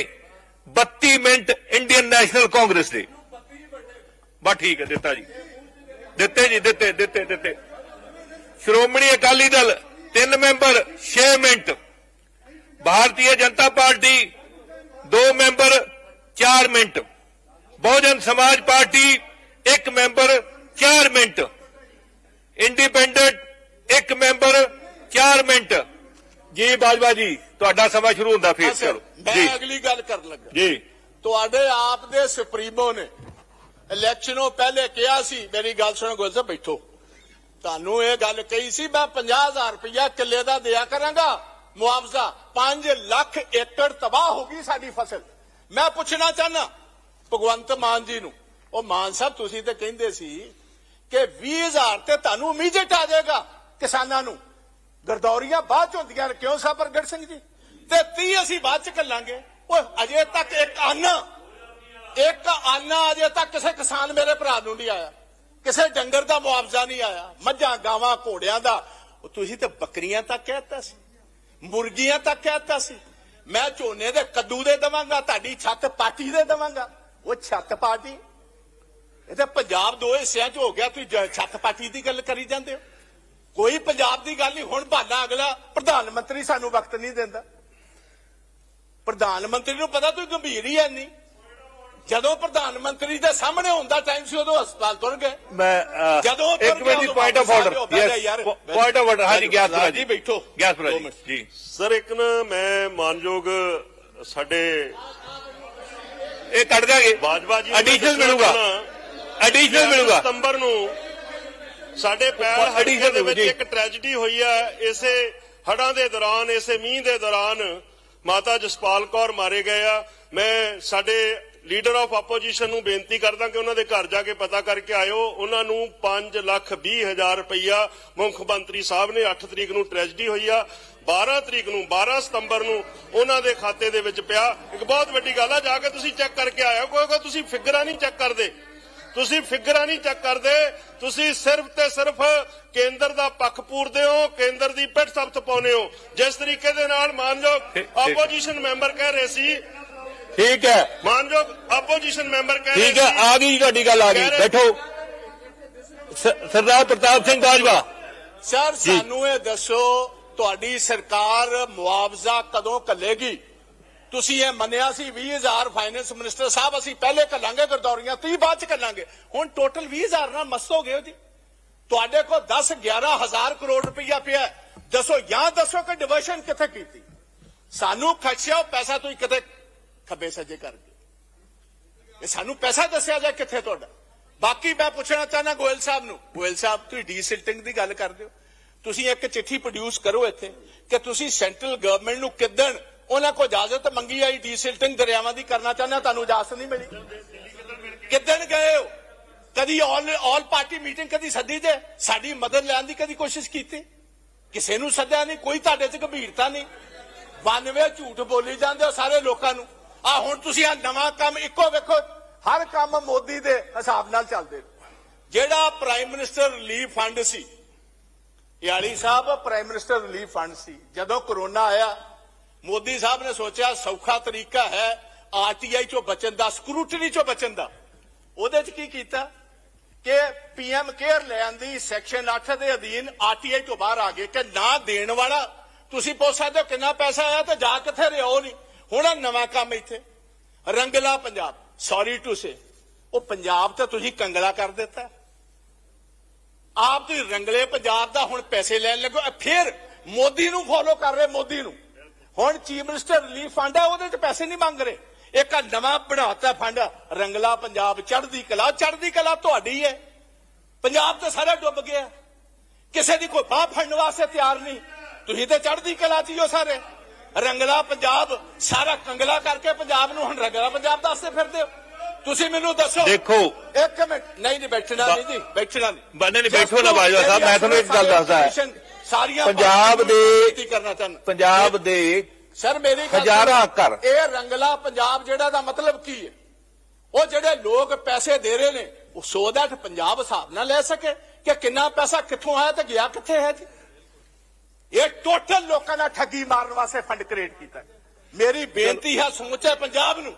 32 ਮਿੰਟ ਇੰਡੀਅਨ ਨੈਸ਼ਨਲ ਕਾਂਗਰਸ ਦੇ। ਬਸ ਠੀਕ ਹੈ, ਦਿੱਤਾ ਜੀ। ਦਿੱਤੇ ਜੀ ਦਿੱਤੇ ਦਿੱਤੇ ਦਿੱਤੇ। Shiromani Akali Dal 3 member 6 minute. Bharatiya Janata party 2 member 4 minute. Bahujan Samaj party 1 member 4 minute. Independent 1 member 4 minute. ਜੀ ਬਾਜਵਾ ਜੀ ਤੁਹਾਡਾ ਸਮਾਂ ਸ਼ੁਰੂ ਹੁੰਦਾ ਫਿਰ ਚਲੋ। ਮੈਂ ਅਗਲੀ ਗੱਲ ਕਰਨ ਲੱਗਾ। ਜੀ। ਤੁਹਾਡੇ ਆਪ ਦੇ ਸੁਪਰੀਮੋ ਨੇ ਇਲੈਕਸ਼ਨੋਂ ਪਹਿਲੇ ਕਿਹਾ ਸੀ, ਮੇਰੀ ਗੱਲ ਸੁਣੋ ਗੋਲ ਸਾਹਿਬ ਬੈਠੋ। ਤੁਹਾਨੂੰ ਇਹ ਗੱਲ ਕਹੀ ਸੀ, ਮੈਂ 50000 ਰੁਪਇਆ ਕਿੱਲੇ ਦਾ ਦਿਆ ਕਰਾਂਗਾ, ਮੁਆਵਜ਼ਾ। 5 ਲੱਖ ਏਕੜ ਤਬਾਹ ਹੋ ਗਈ ਸਾਡੀ ਫਸਲ। ਮੈਂ ਪੁੱਛਣਾ ਚਾਹਨਾ ਭਗਵੰਤ ਮਾਨ ਜੀ ਨੂੰ, ਉਹ ਮਾਨ ਸਾਹਿਬ ਤੁਸੀਂ ਤੇ ਕਹਿੰਦੇ ਸੀ ਕਿ 20000 ਤੇ ਤੁਹਾਨੂੰ ਇਮੀਡੀਏਟ ਆ ਜਾਏਗਾ ਕਿਸਾਨਾਂ ਨੂੰ। ਗਰਦੌਰੀਆਂ ਬਾਅਦ ਚ ਹੁੰਦੀਆਂ ਨੇ, ਕਿਉਂ ਸਾਹਿਬ ਪ੍ਰਗਟ ਸਿੰਘ ਜੀ? ਤੇ 30 ਅਸੀਂ ਬਾਅਦ ਚ ਕੱਲਾਂਗੇ ਓਏ, ਅਜੇ ਤੱਕ ਇੱਕ ਆਨਾ ਇੱਕ ਆਨਾ ਅਜੇ ਤੱਕ ਕਿਸੇ ਕਿਸਾਨ ਮੇਰੇ ਭਰਾ ਨੂੰ ਨਹੀਂ ਆਇਆ। ਕਿਸੇ ਡੰਗਰ ਦਾ ਮੁਆਵਜ਼ਾ ਨਹੀਂ ਆਇਆ। ਮੱਝਾਂ, ਗਾਵਾਂ, ਘੋੜਿਆਂ ਦਾ। ਉਹ ਤੁਸੀਂ ਤੇ ਬੱਕਰੀਆਂ ਤੱਕ ਕਹਿਤਾ ਸੀ। ਮੁਰਗੀਆਂ ਤੱਕ ਕਹਿਤਾ ਸੀ। ਮੈਂ ਝੋਨੇ ਦੇ ਕੱਦੂ ਦੇ ਦਵਾਂਗਾ, ਤੁਹਾਡੀ ਛੱਤ ਪਾਟੀ ਦੇ ਦਵਾਂਗਾ। ਉਹ ਛੱਤ ਪਾਟੀ? ਇਹ ਤਾਂ ਪੰਜਾਬ ਦੋ ਹਿੱਸਿਆਂ 'ਚ ਹੋ ਗਿਆ। ਤੁਸੀਂ ਛੱਤ ਪਾਟੀ ਦੀ ਗੱਲ ਕਰੀ ਜਾਂਦੇ ਹੋ। ਕੋਈ ਪੰਜਾਬ ਦੀ ਗੱਲ ਨਹੀਂ। ਹੁਣ ਬਹਾਨਾ ਅਗਲਾ ਪ੍ਰਧਾਨ ਮੰਤਰੀ ਸਾਨੂੰ ਵਕਤ ਨਹੀਂ ਦਿੰਦਾ। ਪ੍ਰਧਾਨ ਮੰਤਰੀ ਨੂੰ ਪਤਾ ਤੂੰ ਗੰਭੀਰ ਹੀ ਹੈ ਨਹੀਂ। ਜਦੋਂ ਪ੍ਰਧਾਨ ਮੰਤਰੀ ਦੇ ਸਾਹਮਣੇ ਹੁੰਦਾ ਟਾਈਮ ਸੀ ਉਦੋਂ ਹਸਪਤਾਲ ਤੁਰ ਗਏ। ਮੈਂ ਜਦੋਂ ਇੱਕ ਮਿੰਟ ਦੀ ਪੁਆਇੰਟ ਆਫ ਆਰਡਰ ਯਾਰ। ਪੁਆਇੰਟ ਆਫ ਆਰਡਰ ਹਾਂਜੀ ਗਿਆਸਪੁਰਾ ਜੀ ਬੈਠੋ। ਗਿਆਸਪੁਰਾ ਜੀ। ਜੀ। ਸਰ ਇੱਕ ਨਾ ਮੈਂ ਮਾਨਯੋਗ ਸਾਡੇ ਇਹ ਕੱਢ ਦਿਆਂਗੇ। ਬਾਜਵਾ ਜੀ ਐਡੀਸ਼ਨਲ ਮਿਲੂਗਾ। ਐਡੀਸ਼ਨਲ ਮਿਲੂਗਾ। ਸਤੰਬਰ ਨੂੰ ਸਾਡੇ ਪੈਰ ਹੜੀਆਂ ਦੇ ਵਿੱਚ। ਇੱਕ ਟ੍ਰੈਜੇਡੀ ਹੋਈ ਆ। ਇਸੇ ਹੜਾਂ ਦੇ ਦੌਰਾਨ ਇਸੇ ਮੀਂਹ ਦੇ ਦੌਰਾਨ ਮਾਤਾ ਜਸਪਾਲ ਕੌਰ ਮਾਰੇ ਗਏ ਆ। ਮੈਂ ਸਾਡੇ ਲੀਡਰ ਆਫ ਆਪੋਜੀਸ਼ਨ ਨੂੰ ਬੇਨਤੀ ਕਰਦਾ ਕਿ ਉਹਨਾਂ ਦੇ ਘਰ ਜਾ ਕੇ ਪਤਾ ਕਰਕੇ ਆਇਓ। ਉਹਨਾਂ ਨੂੰ 5 ਲੱਖ 20 ਹਜ਼ਾਰ ਰੁਪਈਆ ਮੁੱਖ ਮੰਤਰੀ ਸਾਹਿਬ ਨੇ 8 ਤਰੀਕ ਨੂੰ ਟ੍ਰੈਜੇਡੀ ਹੋਈ ਆ। 12 ਤਰੀਕ ਨੂੰ 12 ਸਤੰਬਰ ਨੂੰ ਉਹਨਾਂ ਦੇ ਖਾਤੇ ਦੇ ਵਿੱਚ ਪਿਆ। ਇੱਕ ਬਹੁਤ ਵੱਡੀ ਗੱਲ ਆ ਜਾ ਕੇ ਤੁਸੀਂ ਚੈੱਕ ਕਰਕੇ ਆਇਓ। ਕਿਉਂਕਿ ਤੁਸੀਂ ਫਿਗਰਾਂ ਨਹੀਂ ਚੈੱਕ ਕਰਦੇ। ਤੁਸੀਂ ਫਿਗਰਾਂ ਨਹੀਂ ਚੈੱਕ ਕਰਦੇ। ਤੁਸੀਂ ਸਿਰਫ ਤੇ ਸਿਰਫ ਕੇਂਦਰ ਦਾ ਪੱਖ ਪੂਰਦੇ ਹੋ ਕੇਂਦਰ ਦੀ ਪਿੱਠ ਸਬਤ ਪਾਉਨੇ ਹੋ। ਜਿਸ ਤਰੀਕੇ ਦੇ ਨਾਲ ਠੀਕ- ਠੀਕ। ਆਪੋਜੀਸ਼ਨ ਮੈਂਬਰ ਕਹਿ ਰਹੇ ਸੀ ਠੀਕ ਹੈ। ਮਾਨਯੋਗ ਆਪੋਜੀਸ਼ਨ ਮੈਂਬਰ ਕਹਿ ਰਹੇ ਠੀਕ ਹੈ ਆ ਗਈ ਤੁਹਾਡੀ ਗੱਲ ਆ ਗਈ। ਬੈਠੋ। ਸਰਦਾਰ ਪ੍ਰਤਾਪ ਸਿੰਘ ਬਾਜਵਾ ਸਰ ਸਾਨੂੰ ਇਹ ਦੱਸੋ ਤੁਹਾਡੀ ਸਰਕਾਰ ਮੁਆਵਜ਼ਾ ਕਦੋਂ ਕੱਲੇਗੀ ਤੁਸੀਂ ਇਹ ਮੰਨਿਆ ਸੀ 20000 ਫਾਈਨੈਂਸ ਮਿਨਿਸਟਰ ਸਾਹਿਬ ਅਸੀਂ ਪਹਿਲੇ ਕੱਲਾਂਗੇ ਗਰਦੌਰੀਆਂ 30 ਬਾਅਦ ਚ ਕੱਲਾਂਗੇ ਹੁਣ ਟੋਟਲ 20000 ਨਾਲ ਮਸਤ ਹੋ ਗਏ ਹੋ ਜੀ। ਤੁਹਾਡੇ ਕੋਲ 10 11000 ਕਰੋੜ ਰੁਪਈਆ ਪਿਆ। ਦੱਸੋ ਜਾਂ ਦੱਸੋ ਕਿ ਡਿਵਰਸ਼ਨ ਕਿੱਥੇ ਕੀਤੀ? ਸਾਨੂੰ ਖਰਚਿਆ ਪੈਸਾ ਤੁਸੀਂ ਕਿਤੇ ਖੱਬੇ ਸੱਜੇ ਕਰ ਗਏ ਇਹ ਸਾਨੂੰ ਪੈਸਾ ਦੱਸਿਆ ਜਾ ਕਿੱਥੇ ਤੁਹਾਡਾ। ਬਾਕੀ ਮੈਂ ਪੁੱਛਣਾ ਚਾਹਨਾ ਗੋਇਲ ਸਾਹਿਬ ਨੂੰ। ਗੋਇਲ ਸਾਹਿਬ ਤੁਸੀਂ ਡੀਸਿਲਟਿੰਗ ਦੀ ਗੱਲ ਕਰਦੇ ਹੋ। ਤੁਸੀਂ ਇੱਕ ਚਿੱਠੀ ਪ੍ਰੋਡਿਊਸ ਕਰੋ ਇੱਥੇ ਕਿ ਤੁਸੀਂ ਸੈਂਟਰਲ ਗਵਰਨਮੈਂਟ ਨੂੰ ਕਿਦਣ ਉਹਨਾਂ ਕੋਲ ਇਜਾਜ਼ਤ ਮੰਗੀ ਆਈ ਡੀਸਿਲਟਿੰਗ ਦਰਿਆਵਾਂ ਦੀ ਕਰਨਾ ਚਾਹੁੰਦੇ ਹੋ, ਤੁਹਾਨੂੰ ਇਜਾਜ਼ਤ ਨਹੀਂ ਮਿਲੀ? ਕਿਦਣ ਗਏ ਹੋ? ਕਦੀ ਆਲ ਆਲ ਪਾਰਟੀ ਮੀਟਿੰਗ ਕਦੀ ਸੱਦੀ ਜੇ? ਸਾਡੀ ਮਦਦ ਲੈਣ ਦੀ ਕਦੀ ਕੋਸ਼ਿਸ਼ ਕੀਤੀ? ਕਿਸੇ ਨੂੰ ਸੱਦਿਆ ਨਹੀਂ ਕੋਈ ਤੁਹਾਡੇ 'ਚ ਗੰਭੀਰਤਾ ਨਹੀਂ। 92 ਝੂਠ ਬੋਲੀ ਜਾਂਦੇ ਹੋ ਸਾਰੇ ਲੋਕਾਂ ਨੂੰ। ਆ ਹੁਣ ਤੁਸੀਂ ਆ ਨਵਾਂ ਕੰਮ ਇੱਕੋ ਵੇਖੋ, ਹਰ ਕੰਮ ਮੋਦੀ ਦੇ ਹਿਸਾਬ ਨਾਲ ਚੱਲਦੇ ਜਿਹੜਾ ਪ੍ਰਾਈਮ ਮਿਨਿਸਟਰ ਰਿਲੀਫ ਫੰਡ ਸੀ, ਯਾਲੀ sahib prime minister relief fund ਸੀ। ਜਦੋਂ ਕਰੋਨਾ ਆਇਆ, ਮੋਦੀ ਸਾਹਿਬ ਨੇ ਸੋਚਿਆ ਸੌਖਾ ਤਰੀਕਾ ਹੈ ਆਰਟੀਆਈ ਚੋਂ ਬਚਣ ਦਾ ਸਕਰੂਟਨੀ ਚੋਂ ਬਚਣ ਦਾ। ਉਹਦੇ 'ਚ ਕੀ ਕੀਤਾ ਕਿ ਪੀਐਮ ਕੇਅਰ ਲੈਣ ਦੀ ਸੈਕਸ਼ਨ 8 ਦੇ ਅਧੀਨ ਆਰਟੀਆਈ ਤੋਂ ਬਾਹਰ ਆ ਗਏ ਕਿ ਨਾ ਦੇਣ ਵਾਲਾ, ਤੁਸੀਂ ਪੁੱਛ ਸਕਦੇ ਹੋ ਕਿੰਨਾ ਪੈਸਾ ਆਇਆ ਤੇ ਜਾ ਕਿੱਥੇ ਰਿਹਾ ਉਹ ਨਹੀਂ। ਹੁਣ ਆਹ ਨਵਾਂ ਕੰਮ ਇੱਥੇ। Rangla Punjab. Sorry to say ਉਹ ਪੰਜਾਬ ਤਾਂ ਤੁਸੀਂ ਕੰਗਲਾ ਕਰ ਦਿੱਤਾ। ਆਪ ਤੁਸੀਂ ਰੰਗਲੇ ਪੰਜਾਬ ਦਾ ਹੁਣ ਪੈਸੇ ਲੈਣ ਲੱਗੋ ਫਿਰ ਮੋਦੀ ਨੂੰ ਫੋਲੋ ਕਰ ਰਹੇ ਮੋਦੀ ਨੂੰ। ਹੁਣ ਚੀਫ ਮਿਨਿਸਟਰ ਰਿਲੀਫ ਫੰਡ ਹੈ ਉਹਦੇ 'ਚ ਪੈਸੇ ਨਹੀਂ ਮੰਗ ਰਹੇ। ਇੱਕ ਆਹ ਨਵਾਂ ਬਣਾਤਾ ਫੰਡ ਰੰਗਲਾ ਪੰਜਾਬ, ਚੜ੍ਹਦੀ ਕਲਾ। ਚੜ੍ਹਦੀ ਕਲਾ ਤੁਹਾਡੀ ਹੈ। ਪੰਜਾਬ ਤਾਂ ਸਾਰਾ ਡੁੱਬ ਗਿਆ। ਕਿਸੇ ਦੀ ਕੋਈ ਬਾਹ ਫੜਨ ਵਾਸਤੇ ਤਿਆਰ ਨਹੀਂ। ਤੁਸੀਂ ਤਾਂ ਚੜ੍ਹਦੀ ਕਲਾ 'ਚ ਹੀ ਹੋ ਸਾਰੇ। ਰੰਗਲਾ ਪੰਜਾਬ ਸਾਰਾ ਕੰਗਲਾ ਕਰਕੇ ਪੰਜਾਬ ਨੂੰ ਹੁਣ ਰੰਗਲਾ ਪੰਜਾਬ ਦੱਸਦੇ ਫਿਰਦੇ ਹੋ। ਤੁਸੀਂ ਮੈਨੂੰ ਦੱਸੋ। ਦੇਖੋ। ਇੱਕ ਮਿੰਟ। ਨਹੀਂ ਨਹੀਂ ਬੈਠਣਾ ਨਹੀਂ ਜੀ ਬੈਠਣਾ ਨਹੀਂ। ਬੰਦੇ ਨਹੀਂ ਬੈਠੋ ਨਾ ਬਾਜਵਾ ਸਾਹਿਬ ਮੈਂ ਤੁਹਾਨੂੰ ਇੱਕ ਗੱਲ ਦੱਸਦਾ। ਸਾਰੀਆਂ ਪੰਜਾਬ ਦੇ ਕਰਨਾ ਚਾਹੁੰਦਾ। ਪੰਜਾਬ ਦੇ ਸਰ ਮੇਰੀ ਗੱਲ ਹਜ਼ਾਰਾਂ। ਘਰ। ਇਹ ਰੰਗਲਾ ਪੰਜਾਬ ਜਿਹੜਾ ਦਾ ਮਤਲਬ ਕੀ ਹੈ? ਉਹ ਜਿਹੜੇ ਲੋਕ ਪੈਸੇ ਦੇ ਰਹੇ ਨੇ ਉਹ ਸੋ ਦੈਟ ਪੰਜਾਬ ਹਿਸਾਬ ਨਾਲ ਲੈ ਸਕੇ ਕਿ ਕਿੰਨਾ ਪੈਸਾ ਕਿੱਥੋਂ ਆਇਆ ਤੇ ਗਿਆ ਕਿੱਥੇ ਹੈ ਜੀ? ਇਹ ਟੋਟਲ ਲੋਕਾਂ ਦਾ ਠੱਗੀ ਮਾਰਨ ਵਾਸਤੇ ਫੰਡ ਕ੍ਰੀਏਟ ਕੀਤਾ। ਮੇਰੀ ਬੇਨਤੀ ਹੈ ਸਮੁੱਚੇ ਪੰਜਾਬ ਨੂੰ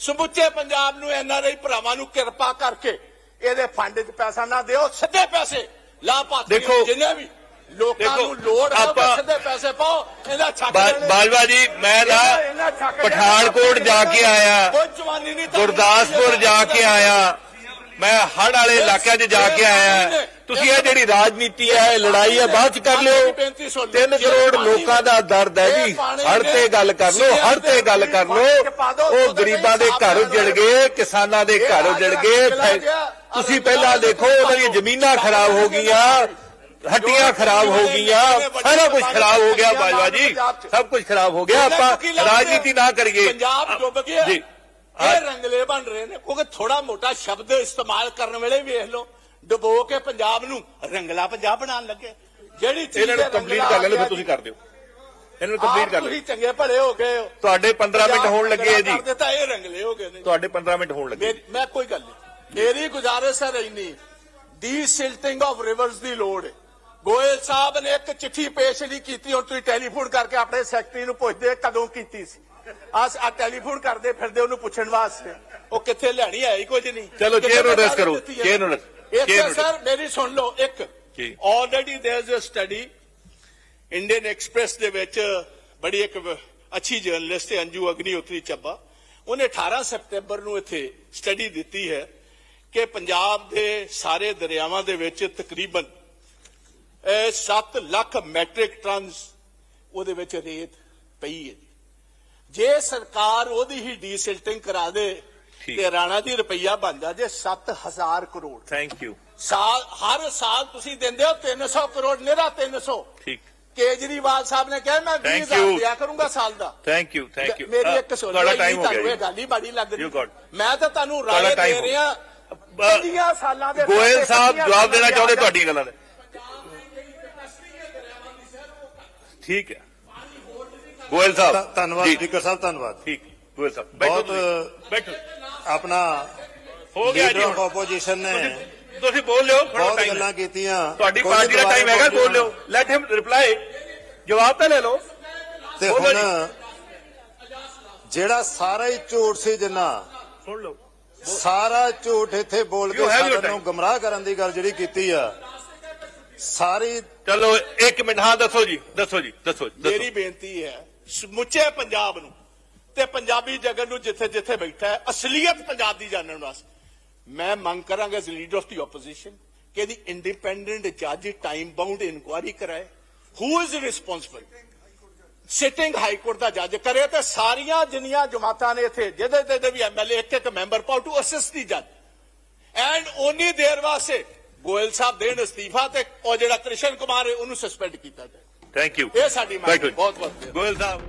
ਸਮੁੱਚੇ ਪੰਜਾਬ ਨੂੰ ਐਨਆਰਆਈ ਭਰਾਵਾਂ ਨੂੰ ਕਿਰਪਾ ਕਰਕੇ ਇਹਦੇ ਫੰਡ 'ਚ ਪੈਸਾ ਨਾ ਦਿਓ ਸਿੱਧੇ ਪੈਸੇ ਲਾਭਪਾਤਰੀ ਦੇਖੋ- ਜਿੰਨੇ ਵੀ ਲੋਕਾਂ ਨੂੰ ਲੋੜ ਹੈ ਸਿੱਧੇ ਪੈਸੇ ਪਾਓ ਇਹਦਾ ਛੱਕ ਬਾ- ਲੈਣੇ। ਬਾਜਵਾ ਜੀ ਮੈਂ ਨਾ। ਪਠਾਨਕੋਟ ਜਾ ਕੇ ਆਇਆ ਕੋਈ ਜਵਾਨੀ ਤੁਹਾਨੂੰ ਗੁਰਦਾਸਪੁਰ ਜਾ ਕੇ ਆਇਆ ਮੈਂ ਹੜ ਵਾਲੇ ਇਲਾਕਿਆਂ 'ਚ ਜਾ ਕੇ ਆਇਆ। ਤੁਸੀਂ ਇਹ ਜਿਹੜੀ ਰਾਜਨੀਤੀ ਹੈ ਇਹ ਲੜਾਈ ਹੈ ਬਾਅਦ 'ਚ ਕਰ ਲਿਓ। 3 ਕਰੋੜ ਲੋਕਾਂ ਦਾ ਦਰਦ ਹੈ ਜੀ। ਹੜ ਤੇ ਗੱਲ ਕਰ ਲਓ ਹੜ ਤੇ ਗੱਲ ਕਰ ਲਓ। ਉਹ ਗਰੀਬਾਂ ਦੇ ਘਰ ਉਜੜ ਗਏ ਕਿਸਾਨਾਂ ਦੇ ਘਰ ਉਜੜ ਗਏ ਤੁਸੀਂ ਪਹਿਲਾਂ ਦੇਖੋ ਉਹਨਾਂ ਦੀਆਂ ਜ਼ਮੀਨਾਂ ਖਰਾਬ ਹੋ ਗਈਆਂ ਹੱਟੀਆਂ ਖਰਾਬ ਹੋ ਗਈਆਂ ਸਾਰਾ ਕੁਝ ਖਰਾਬ ਹੋ ਗਿਆ ਬਾਜਵਾ ਜੀ। ਸਭ ਕੁਝ ਖਰਾਬ ਹੋ ਗਿਆ ਆਪਾਂ ਰਾਜਨੀਤੀ ਨਾ ਕਰੀਏ। ਪੰਜਾਬ ਡੁੱਬ ਗਿਆ। ਜੀ। ਇਹ ਰੰਗਲੇ ਬਣ ਰਹੇ ਨੇ ਕਿਉਂਕਿ ਥੋੜਾ ਮੋਟਾ ਸ਼ਬਦ ਇਸਤੇਮਾਲ ਕਰਨ ਵੇਲੇ ਵੇਖ ਲਓ ਡੁਬੋ ਕੇ ਪੰਜਾਬ ਨੂੰ ਰੰਗਲਾ ਪੰਜਾਬ ਬਣਾਉਣ ਲੱਗੇ। ਜਿਹੜੀ ਚੀਜ਼ ਇਹਨਾਂ ਨੂੰ ਕੰਪਲੀਟ ਕਰ ਲੈਣ ਫਿਰ ਤੁਸੀਂ ਕਰ ਦਿਓ। ਇਹਨਾਂ ਨੂੰ ਕੰਪਲੀਟ ਕਰ ਤੁਸੀਂ ਲਓ ਚੰਗੇ ਭਲੇ ਹੋ ਗਏ ਹੋ। ਤੁਹਾਡੇ 15 ਮਿੰਟ ਹੋਣ ਲੱਗੇ ਜੀ। ਕਰ ਦਿੱਤਾ ਇਹ ਰੰਗਲੇ ਹੋ ਗਏ ਨੇ। ਤੁਹਾਡੇ 15 ਮਿੰਟ ਹੋਣ ਲੱਗੇ ਮੈਂ ਕੋਈ ਗੱਲ ਨਹੀਂ। ਮੇਰੀ ਗੁਜ਼ਾਰਿਸ਼ ਹੈ ਇੰਨੀ ਡੀ ਸਿਲਟਿੰਗ ਆਫ ਰਿਵਰਸ ਦੀ ਲੋੜ ਹੈ। ਗੋਇਲ ਸਾਹਿਬ ਨੇ ਇੱਕ ਚਿੱਠੀ ਪੇਸ਼ ਨਹੀਂ ਕੀਤੀ ਹੁਣ ਤੁਸੀਂ ਟੈਲੀਫੋਨ ਕਰਕੇ ਆਪਣੇ ਸੈਕਟਰੀ ਨੂੰ ਪੁੱਛਦੇ ਕਦੋਂ ਕੀਤੀ ਸੀ। ਆ ਟੈਲੀਫੋਨ ਕਰਦੇ ਫਿਰਦੇ ਉਹਨੂੰ ਪੁੱਛਣ ਵਾਸਤੇ। ਉਹ ਕਿੱਥੇ ਲੈਣੀ ਹੈ ਕੁਝ ਨਹੀਂ। ਚਲੋ ਚੇਅਰ ਨੋਟਿਸ ਕਰੋ। ਚੇਅਰ ਨੋਟਿਸ ਇੱਥੇ ਸਰ ਮੇਰੀ ਸੁਣ ਲਓ ਇੱਕ। Already there is a study Indian express ਦੇ ਵਿੱਚ ਬੜੀ ਇੱਕ ਅੱਛੀ ਜਰਨਲਿਸਟ ਹੈ ਅੰਜੂ ਅਗਨੀਹੋਤਰੀ ਚੱਬਾ। ਉਹਨੇ 18 ਸਤੰਬਰ ਨੂੰ ਇੱਥੇ ਸਟੱਡੀ ਦਿੱਤੀ ਹੈ ਕਿ ਪੰਜਾਬ ਦੇ ਸਾਰੇ ਦਰਿਆਵਾਂ ਦੇ ਵਿੱਚ ਤਕਰੀਬਨ 7 ਲੱਖ ਮੈਟ੍ਰਿਕ ਟਨਸ ਉਹਦੇ ਵਿੱਚ ਰੇਤ ਪਈ ਹੈ। ਜੀ ਸਰਕਾਰ ਉਹਦੀ ਹੀ ਡੀਸਿਲਟਿੰਗ ਕਰਾ ਦੇ। ਤੇ ਰਾਣਾ ਜੀ ਰੁਪਈਆ ਬਣ ਜਾ ਜੇ 7000 ਕਰੋੜ। ਥੈਂਕ ਯੂ ਸਾਲ ਹਰ ਸਾਲ ਤੁਸੀਂ ਦਿੰਦੇ ਹੋ 300 ਕਰੋੜ ਨਿਹਰਾ 300 ਠੀਕ। ਕੇਜਰੀਵਾਲ ਸਾਹਿਬ ਨੇ ਕਿਹਾ ਮੈਂ Thank 20000 you. ਦਿਆ ਕਰੂੰਗਾ ਸਾਲ ਦਾ। ਥੈਂਕ ਯੂ ਥੈਂਕ ਯੂ ਮੇਰੀ ਇੱਕ ਸੁਣ ਤੁਹਾਡਾ ਟਾਈਮ ਹੋ ਤੁਹਾਨੂੰ ਗਿਆ ਗੱਲ ਹੀ ਬੜੀ ਲੱਗ ਰਹੀ। ਮੈਂ ਤਾਂ ਤੁਹਾਨੂੰ ਰਾਏ ਦੇ ਰਿਹਾ ਬ- 50 ਸਾਲਾਂ ਦੇ ਗੋਇਲ ਸਾਹਿਬ 50 ਜਵਾਬ ਦੇਣਾ ਚਾਹੁੰਦੇ ਤੁਹਾਡੀਆਂ ਗੱਲਾਂ ਦੇ। ਠੀਕ ਹੈ। ਗੋਇਲ ਸਾਹਿਬ ਧੰਨਵਾਦ ਜੀ, ਸਪੀਕਰ ਸਾਹਿਬ ਧੰਨਵਾਦ। ਠੀਕ। ਗੋਇਲ ਸਾਹਿਬ ਬੈਠੋ ਬਹੁਤ ਤੁਸੀਂ, ਬੈਠੋ। ਆਪਣਾ ਹੋ ਗਿਆ ਜੀ। ਲੀਡਰ ਆਫ ਹੁਣ। ਆਪੋਜੀਸ਼ਨ ਨੇ ਤੁਸੀਂ- ਤੁਸੀਂ ਬੋਲ ਲਿਓ ਥੋੜਾ ਬਹੁਤ ਟਾਈਮ ਗੱਲਾਂ ਕੀਤੀਆਂ। ਤੁਹਾਡੀ ਪਾਰਟੀ ਦਾ ਦੁਬਾਰਾ ਟਾਈਮ ਹੈਗਾ ਬੋਲ ਲਿਓ। ਲੈਟ ਹਿਮ ਰਿਪਲਾਈ ਜਵਾਬ ਤਾਂ ਲੈ ਲਓ। ਤੇ ਬੋਲੋ ਹੁਣ ਜਿਹੜਾ ਸਾਰਾ ਹੀ ਝੂਠ ਸੀ ਜਿੰਨਾ ਸੁਣ ਲਓ। ਸਾਰਾ ਝੂਠ ਇੱਥੇ ਬੋਲ ਕੇ have your ਸਾਰਿਆਂ ਨੂੰ time. ਗਮਰਾਹ ਕਰਨ ਦੀ ਗੱਲ ਜਿਹੜੀ ਕੀਤੀ ਆ ਸਾਰੀ ਚਲੋ ਇੱਕ ਮਿੰਟ। ਹਾਂ ਦੱਸੋ ਜੀ ਦੱਸੋ ਜੀ ਦੱਸੋ ਜੀ, ਮੇਰੀ ਬੇਨਤੀ ਹੈ ਸਮੁੱਚੇ ਪੰਜਾਬ ਨੂੰ ਤੇ ਪੰਜਾਬੀ ਜਗਤ ਨੂੰ ਜਿੱਥੇ ਜਿੱਥੇ ਬੈਠਾ ਹੈ, ਅਸਲੀਅਤ ਪੰਜਾਬ ਦੀ ਜਾਣਨ ਵਾਸਤੇ। ਮੈਂ ਮੰਗ ਕਰਾਂਗਾ as leader of the opposition ਕਿ ਇਹਦੀ ਇੰਡੀਪੈਂਡੈਂਟ ਜੱਜ ਟਾਈਮ ਬਾਉਂਡ ਇਨਕੁਆਇਰੀ ਕਰਾਏ। Who is responsible sitting high court ਦਾ ਜੱਜ ਕਰੇ ਤੇ ਸਾਰੀਆਂ ਜਿੰਨੀਆਂ ਜਮਾਤਾਂ ਨੇ ਇੱਥੇ, ਜਿਹਦੇ ਜਿਹਦੇ ਵੀ ਐਮਐਲਏ ਇੱਕ ਇੱਕ ਮੈਂਬਰ ਪਾਉ ਟੂ ਅਸਿਸਟ ਦੀ ਜੱਜ ਐਂਡ ਓਨੀ ਦੇਰ ਵਾਸਤੇ ਗੋਇਲ ਸਾਹਿਬ ਦੇਣ ਅਸਤੀਫਾ ਤੇ ਉਹ ਜਿਹੜਾ ਕ੍ਰਿਸ਼ਨ ਕੁਮਾਰ ਉਹਨੂੰ ਸਸਪੈਂਡ ਕੀਤਾ ਜਾਏ ਥੈਂਕ ਯੂ ਇਹ ਸਾਡੀ ਮੰਗ ਹੈ। ਬੈਠੋ ਜੀ। ਬਹੁਤ ਬਹੁਤ ਗੋਇਲ ਸਾਹਿਬ